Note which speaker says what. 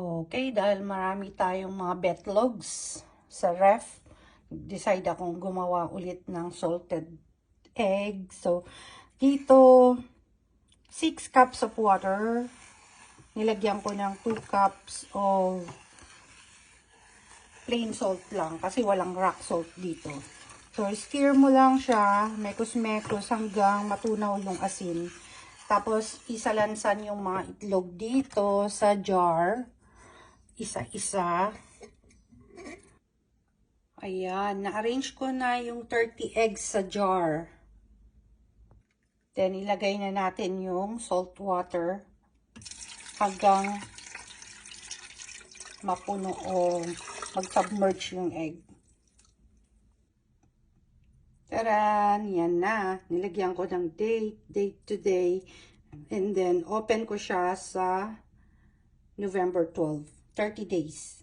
Speaker 1: Okay, dahil marami tayong mga betlogs sa ref, decide akong gumawa ulit ng salted egg. So, dito, 6 cups of water. Nilagyan ko ng 2 cups of plain salt lang kasi walang rock salt dito. So, stir mo lang siya, mekos-mekos hanggang matunaw yung asin. Tapos, isalansan yung mga itlog dito sa jar. Isa-isa. Ayan, na-arrange ko na yung 30 eggs sa jar. Then, ilagay na natin yung salt water hanggang mapuno o mag-submerge yung egg. Taran! Yan na. Nilagyan ko ng date, date today. And then, open ko siya sa November 12. 30 days.